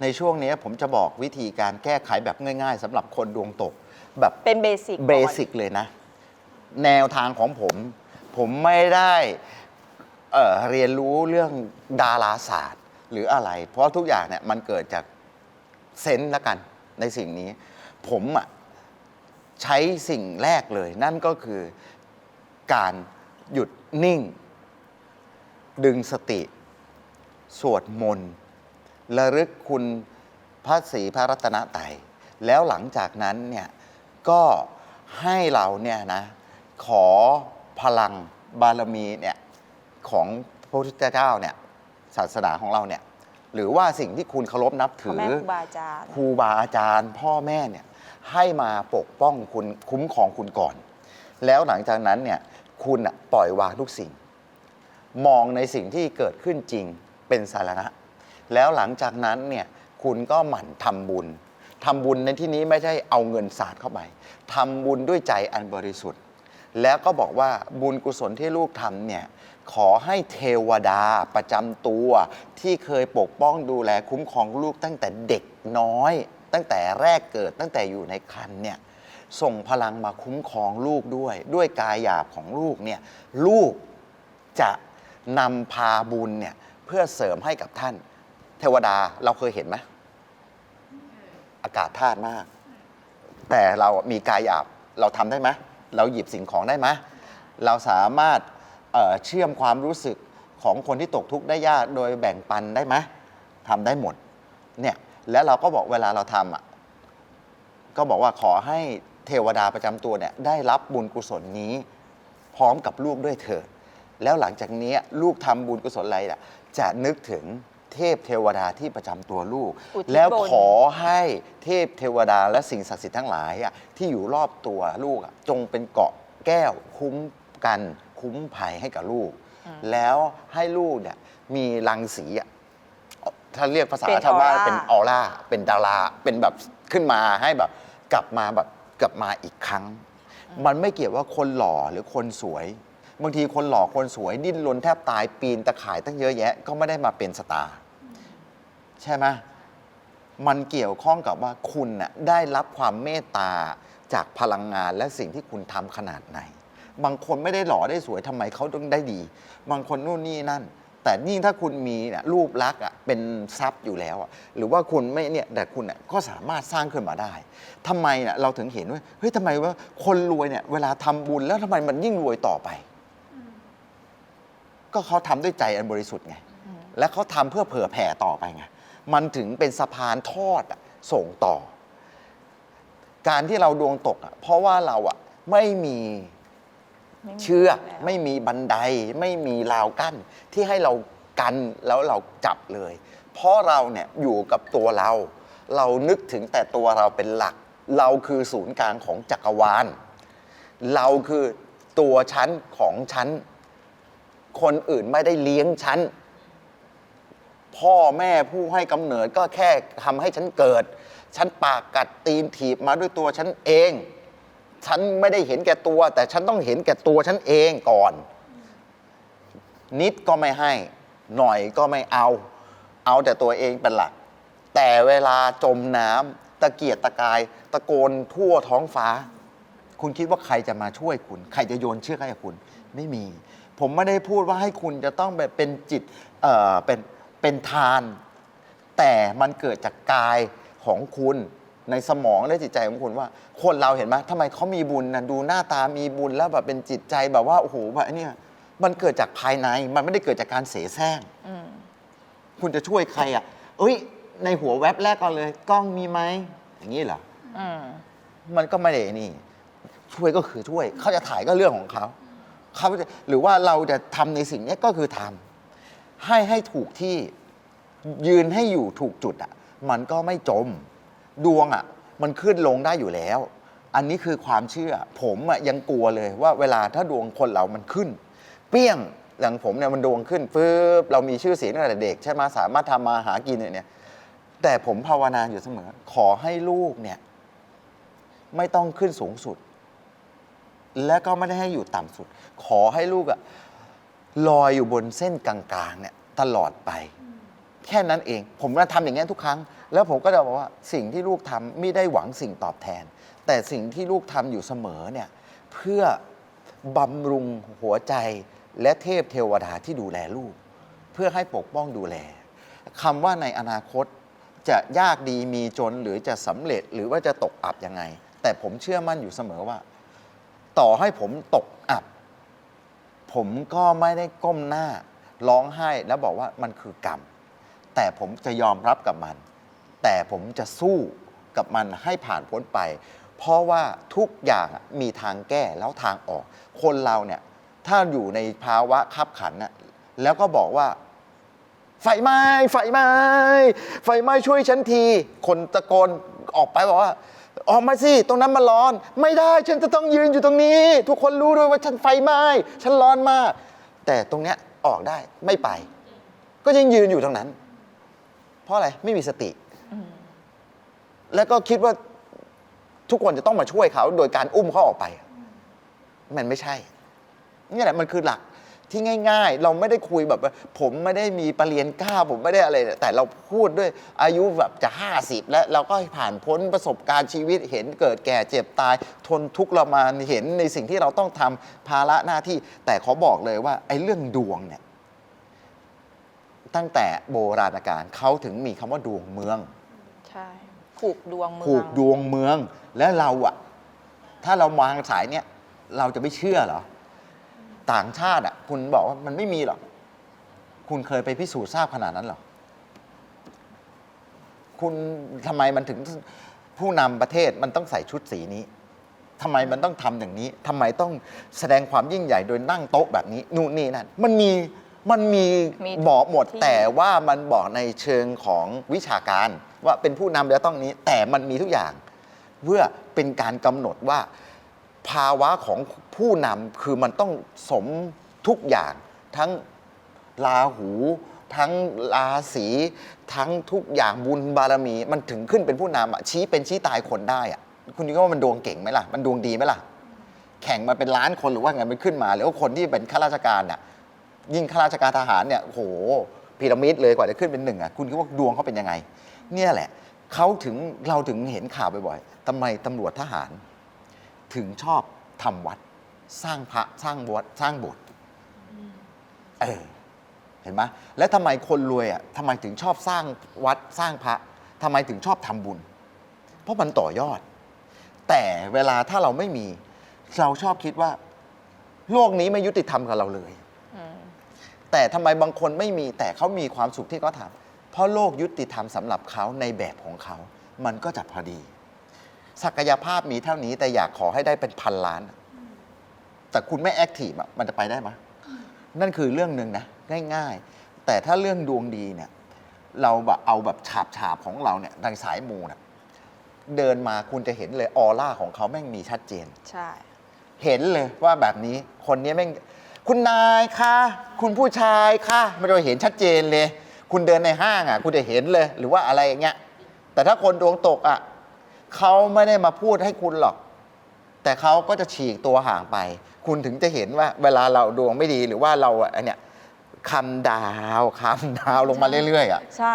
ในช่วงนี้ผมจะบอกวิธีการแก้ไขแบบง่าย ๆสำหรับคนดวงตก แบบเป็นเบสิกเบสิกเลยนะ แนวทางของผม ผมไม่ได้เอ่อเรียนรู้เรื่องดาราศาสตร์หรืออะไร เพราะทุกอย่างเนี่ยมันเกิดจากเซนส์ละกันในสิ่งนี้ ผมอะใช้สิ่งแรกเลย นั่นก็คือการหยุดนิ่ง ดึงสติ สวดมนต์ ระลึกคุณพระศรีพระรัตนตรัยแล้วหลังจากนั้นเนี่ยก็ให้เราเนี่ยนะขอพลังบารมีเนี่ยของพระพุทธเจ้าเนี่ยศาสนาของเราเนี่ยหรือว่าสิ่งที่คุณเคารพนับพ่อถือแม่ครูบาอาจารย์ครูบาอาจารย์ พ่อแม่เนี่ยให้มาปกป้องคุณคุ้มครองคุณก่อน แล้วหลังจากนั้นเนี่ยคุณอะปล่อยวางทุกสิ่ง มองในสิ่งที่เกิดขึ้นจริงเป็นสาระ แล้วหลังจากนั้นเนี่ยคุณก็หมั่นทำบุญทำบุญในที่นี้ไม่ใช่เอาเงินศาสาดเข้าไปทำบุญด้วยใจอันบริสุทธิ์ แล้วก็บอกว่าบุญกุศลที่ลูกทำเนี่ยขอให้เทวดาประจำตัวที่เคยปกป้องดูแลคุ้มครองลูกตั้งแต่เด็กน้อย ตั้งแต่แรกเกิดตั้งแต่อยู่ในครรภ์เนี่ยส่งพลังมาคุ้มครองลูกด้วย ด้วยกายหยาบของลูกเนี่ยลูกจะนำพาบุญเนี่ยเพื่อเสริมให้กับท่าน เทวดาเราเคยเห็นไหมอากาศธาตุมาก แต่เรามีกายหยาบเราทำได้ไหมเราหยิบสิ่งของได้ไหมเราสามารถเเชื่อมความรู้สึกของคนที่ตกทุกข์ได้ยากโดยแบ่งปันได้ไหมทำได้หมดเนี่ยแล้วเราก็บอกเวลาเราทำอะก็บอกว่าขอให้เทวดาประจำตัวเนี่ยได้รับบุญกุศลนี้พร้อมกับลูกด้วยเถิดแล้วหลังจากนี้ลูกทำบุญกุศลอะไรน่ะจะนึกถึง เทพเทวดาที่ประจำตัวลูก อุทิศแล้วบุญขอให้เทพเทวดาและสิ่งศักดิ์สิทธิ์ทั้งหลายอะที่อยู่รอบตัวลูกอะจงเป็นเกราะแก้วคุ้มกัน คุ้มภัยให้กับลูก แล้วให้ลูกเนี่ยมีรังสีอะถ้าเรียกภาษาเป็นชาวบ้านออร่าเป็นออร่า เป็นดารา เป็นแบบขึ้นมาให้แบบ กลับมาแบบกลับมาอีกครั้ง มันไม่เกี่ยวว่าคนหล่อหรือคนสวย บางทีคนหล่อคนสวยดิ้นรนแทบตายปีนตะข่ายตั้งเยอะแยะ ก็ไม่ได้มาเป็นสตาร์ใช่ไหมมันเกี่ยวข้องกับว่าคุณน่ะได้รับความเมตตาจากพลังงานและสิ่งที่คุณทำขนาดไหน บางคนไม่ได้หล่อได้สวยทำไมเขาต้องได้ดี บางคนนู่นนี่นั่น แต่ยิ่งถ้าคุณมีรูปลักษณ์เป็นทรัพย์อยู่แล้ว หรือว่าคุณไม่เนี่ยแต่คุณก็สามารถสร้างขึ้นมาได้ทำไมเราถึงเห็นว่าเฮ้ยทำไมว่าคนรวยเนี่ยเวลาทำบุญแล้วทำไมมันยิ่งรวยต่อไป ก็เขาทำด้วยใจอันบริสุทธิ์ไง และเขาทำเพื่อเผื่อแผ่ต่อไปไง มันถึงเป็นสะพานทอดอะส่งต่อ การที่เราดวงตกอะเพราะว่าเราอะไม่มีไม่มีเชือกแล้วไม่มีบันได ไม่มีราวกั้น ที่ให้เรากันแล้วเราจับเลย เพราะเราเนี่ยอยู่กับตัวเรา เรานึกถึงแต่ตัวเราเป็นหลัก เราคือศูนย์กลางของจักรวาล เราคือตัวชั้นของชั้น คนอื่นไม่ได้เลี้ยงฉัน พ่อแม่ผู้ให้กำเนิดก็แค่ทำให้ฉันเกิด ฉันปากกัดตีนถีบมาด้วยตัวฉันเอง ฉันไม่ได้เห็นแก่ตัว แต่ฉันต้องเห็นแก่ตัวฉันเองก่อน นิดก็ไม่ให้ หน่อยก็ไม่เอา เอาแต่ตัวเองเป็นหลัก แต่เวลาจมน้ำตะเกียกตะกาย ตะโกนทั่วท้องฟ้า คุณคิดว่าใครจะมาช่วยคุณ ใครจะโยนเชือกให้กับคุณ ไม่มี ผมไม่ได้พูดว่าให้คุณจะต้องแบบเป็นจิตเอ่อเป็นเป็นทาน แต่มันเกิดจากกายของคุณในสมองและจิตใจของคุณว่า คนเราเห็นไหมทำไมเขามีบุญนะดูหน้าตามีบุญแล้วแบบเป็นจิตใจแบบว่าโอ้โหแบบเนี่ยมันเกิดจากภายในมันไม่ได้เกิดจากการเสแสร้งอืม คุณจะช่วยใครอะ เอ้ย ในหัวแว็บแรกก่อนเลย กล้องมีไหมอย่างนี้เหรอ อืม มันก็ไม่ได้นี่ ช่วยก็คือช่วย เขาจะถ่ายก็เรื่องของเขา เขาหรือว่าเราจะทำในสิ่งนี้ก็คือทำให้ให้ถูกที่ยืนให้อยู่ถูกจุดอะ มันก็ไม่จม ดวงอะ มันขึ้นลงได้อยู่แล้ว อันนี้คือความเชื่อ ผมอะยังกลัวเลยว่าเวลาถ้าดวงคนเรามันขึ้น เปี้ยงอย่างผมเนี่ยมันดวงขึ้นปึ๊บเรามีชื่อเสียงตั้งแต่เด็กใช่ไหมสามารถทำมาหากินเนี่ย แต่ผมภาวนาอยู่เสมอ ขอให้ลูกเนี่ย ไม่ต้องขึ้นสูงสุด และก็ไม่ได้ให้อยู่ต่ำสุด ขอให้ลูกอะลอยอยู่บนเส้นกลางๆเนี่ยตลอดไป แค่นั้นเอง ผมจะทำอย่างนี้นทุกครั้ง แล้วผมก็จะบอกว่าสิ่งที่ลูกทำไม่ได้หวังสิ่งตอบแทน แต่สิ่งที่ลูกทำอยู่เสมอเนี่ยเพื่อบำรุงหัวใจและเทพเทวดาที่ดูแลลูก เพื่อให้ปกป้องดูแลคำว่าในอนาคตจะยากดีมีจนหรือจะสำเร็จหรือว่าจะตกอับยังไง แต่ผมเชื่อมั่นอยู่เสมอว่า ต่อให้ผมตกอับ ผมก็ไม่ได้ก้มหน้า ร้องไห้แล้วบอกว่ามันคือกรรม แต่ผมจะยอมรับกับมัน แต่ผมจะสู้กับมันให้ผ่านพ้นไป เพราะว่าทุกอย่างมีทางแก้แล้วทางออก คนเราเนี่ยถ้าอยู่ในภาวะขับขันน่ะแล้วก็บอกว่า ไฟไหม้ไฟไหม้ไฟไหม้ช่วยฉันที คนตะโกนออกไปบอกว่า ออกมาสิ ตรงนั้นมันร้อน ไม่ได้ฉันจะต้องยืนอยู่ตรงนี้ ทุกคนรู้ด้วยว่าฉันไฟไหม้ฉันร้อนมาก แต่ตรงเนี้ยออกได้ไม่ไป ก็ยังยืนอยู่ตรงนั้น เพราะอะไรไม่มีสติ แล้วก็คิดว่าทุกคนจะต้องมาช่วยเขา โดยการอุ้มเขาออกไป มันไม่ใช่นี่แหละมันคือหลัก ที่ง่าย ๆ เราไม่ได้คุยแบบว่าผมไม่ได้มีปรริญญาเก้าผมไม่ได้อะไร แต่เราพูดด้วยอายุแบบจะ 50 แล้วเราก็ผ่านพ้นประสบการณ์ชีวิตเห็นเกิดแก่เจ็บตาย ทนทุกข์ละมานเห็นในสิ่งที่เราต้องทำภาระหน้าที่ แต่ขอบอกเลยว่าไอ้เรื่องดวงเนี่ยตั้งแต่โบราณกาลเขาถึงมีคำว่าดวงเมืองใช่ผูกดวงเมืองผูกดวงเมืองแล้วเราอะถ้าเราวางสายเนี่ยเราจะไม่เชื่อเหรอ ต่างชาติอะคุณบอกว่ามันไม่มีหรอก คุณเคยไปพิสูจน์ทราบขนาดนั้นเหรอ คุณทำไมมันถึงผู้นำประเทศมันต้องใส่ชุดสีนี้ทำไมมันต้องทำอย่างนี้ทำไมต้องแสดงความยิ่งใหญ่โดยนั่งโต๊ะแบบนี้ นู่นนี่นั่นมันมีมันมีมีบอกหมดที่ แต่ว่ามันบอกในเชิงของวิชาการ ว่าเป็นผู้นำแล้วต้องนี้ แต่มันมีทุกอย่าง เพื่อเป็นการกำหนดว่า ภาวะของผู้นำคือมันต้องสมทุกอย่างทั้งราหู ทั้งราศีทั้งทุกอย่างบุญบารมี มันถึงขึ้นเป็นผู้นำอะชี้เป็นชี้ตายคนได้อะคุณคิดว่ามันดวงเก่งไหมล่ะ มันดวงดีไหมล่ะ แข่งมาเป็นล้านคนหรือว่าไงมันขึ้นมาหรือว่าคนที่เป็นข้าราชการน่ะยิ่งข้าราชการทหารเนี่ยโหพีระมิดเลยกว่าจะขึ้นเป็นหนึ่งอะคุณคิดว่าดวงเขาเป็นยังไง เนี่ยแหละเขาถึงเราถึงเห็นข่าวบ่อยๆทำไมตำรวจทหาร ถึงชอบทำวัด สร้างพระสร้างวัดสร้างโบสถ์เออเห็นไหมแล้วทำไมคนรวยอะทำไมถึงชอบสร้างวัดสร้างพระทำไมถึงชอบทำบุญ เพราะมันต่อยอด แต่เวลาถ้าเราไม่มี เราชอบคิดว่า โลกนี้ไม่ยุติธรรมกับเราเลยแต่ทำไมบางคนไม่มีแต่เขามีความสุขที่เขาทำเพราะโลกยุติธรรมสำหรับเขาในแบบของเขา มันก็จะพอดี ศักยภาพมีเท่านี้แต่อยากขอให้ได้เป็นพันล้าน แต่คุณไม่แอคทีฟอะมันจะไปได้ไหมนั่นคือเรื่องหนึ่งนะ ง่ายๆ แต่ถ้าเรื่องดวงดีเนี่ย เราแบบเอาแบบฉาบฉาบๆของเราเนี่ยในสายมูเนี่ยเดินมาคุณจะเห็นเลยออร่าของเขาแม่งมีชัดเจน ใช่ เห็นเลยว่าแบบนี้คนนี้แม่งคุณนายคะคุณผู้ชายคะมันจะเห็นชัดเจนเลย คุณเดินในห้างอะ คุณจะเห็นเลย หรือว่าอะไรอย่างเงี้ยแต่ถ้าคนดวงตกอะ เขาไม่ได้มาพูดให้คุณหรอก แต่เขาก็จะฉีกตัวห่างไป คุณถึงจะเห็นว่า เวลาเราดวงไม่ดีหรือว่าเราอะอันเนี้ยคำดาวคำดาวลงมาเรื่อยๆอะใช่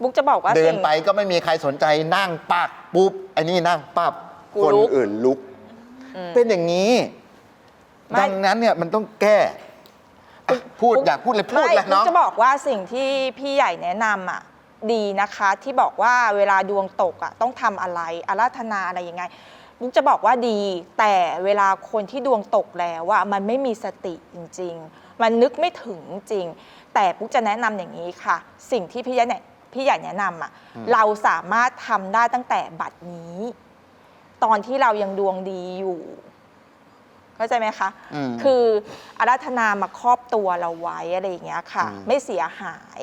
บุ๊กจะบอกว่าเดินสิ่ง ไปก็ไม่มีใครสนใจนั่งปักปุ๊บไอ้นี่นั่งปั๊บกูคนลุกอื่นลุก อืมเป็นอย่างนี้ ไม่ ดังนั้นเนี่ยมันต้องแก้อะพูดบุ๊กอยากพูดเลยพูดไม่เลยบุ๊กเนาะจะบอกว่าสิ่งที่พี่ใหญ่แนะนำอะ ดีนะคะที่บอกว่าเวลาดวงตกอะต้องทำอะไรอาราธนาอะไรยังไงบุ๊กจะบอกว่าดี แต่เวลาคนที่ดวงตกแล้วว่ามันไม่มีสติจริง ๆ มันนึกไม่ถึงจริง แต่บุ๊กจะแนะนำอย่างนี้ค่ะ สิ่งที่พี่ใหญ่เนี่ยพี่ใหญ่แนะนำอะเราสามารถทำได้ตั้งแต่บัดนี้ ตอนที่เรายังดวงดีอยู่เข้าใจไหมคะอืมคืออาราธนามาครอบตัวเราไว้อะไรอย่างเงี้ยค่ะ อืม ไม่เสียหาย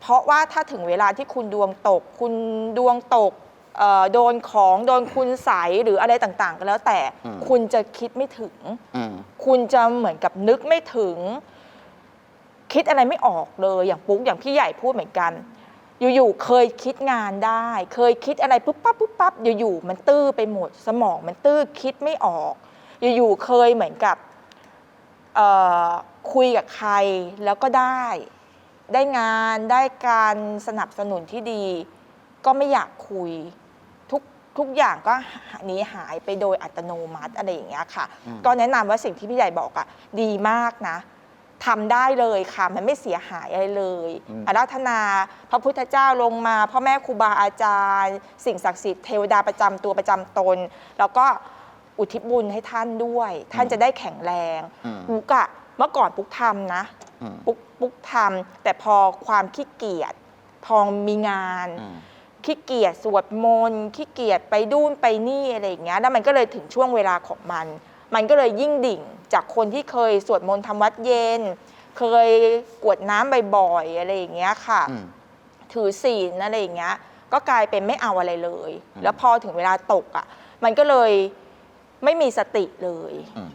เพราะว่าถ้าถึงเวลาที่คุณดวงตก คุณดวงตกเอ่อโดนของโดนคุณใสยหรืออะไรต่างๆ ก็แล้วแต่คุณจะคิดไม่ถึง อืม คุณจะเหมือนกับนึกไม่ถึง คิดอะไรไม่ออกเลยอย่างปุ๊กอย่างพี่ใหญ่พูดเหมือนกัน อยู่ๆเคยคิดงานได้ เคยคิดอะไรปุ๊บปั๊บปุ๊บปั๊บอยู่ๆมันตื้อไปหมด สมองมันตื้อคิดไม่ออก อยู่ๆเคยเหมือนกับเอ่อคุยกับใครแล้วก็ได้ ได้งานได้การสนับสนุนที่ดี ก็ไม่อยากคุย ทุกทุกอย่างก็หนีหายไปโดยอัตโนมัติอะไรอย่างเงี้ยค่ะ อืม ก็แนะนำว่าสิ่งที่พี่ใหญ่บอกอะดีมากนะทำได้เลยค่ะ มันไม่เสียหายอะไรเลยอาราธนาพระพุทธเจ้าลงมาพ่อแม่ครูบาอาจารย์ สิ่งศักดิ์สิทธิ์เทวดาประจำตัวประจำตน แล้วก็อุทิศบุญให้ท่านด้วย ท่านจะได้แข็งแรง อืม ปุ๊กอะเมื่อก่อนปุ๊กทำนะอืม ปุ๊กปุ๊กทำแต่พอความขี้เกียจพอมีงานอืมขี้เกียจสวดมนต์ขี้เกียจไปดูนไปนี่อะไรอย่างเงี้ยแล้วมันก็เลยถึงช่วงเวลาของมัน มันก็เลยยิ่งดิ่งจากคนที่เคยสวดมนต์ทำวัดเย็น เคยกวดน้ำบ่อยๆอะไรอย่างเงี้ยค่ะอืมถือศีลอะไรอย่างเงี้ย ก็กลายเป็นไม่เอาอะไรเลยอืมแล้วพอถึงเวลาตกอะ มันก็เลยไม่มีสติเลยอืม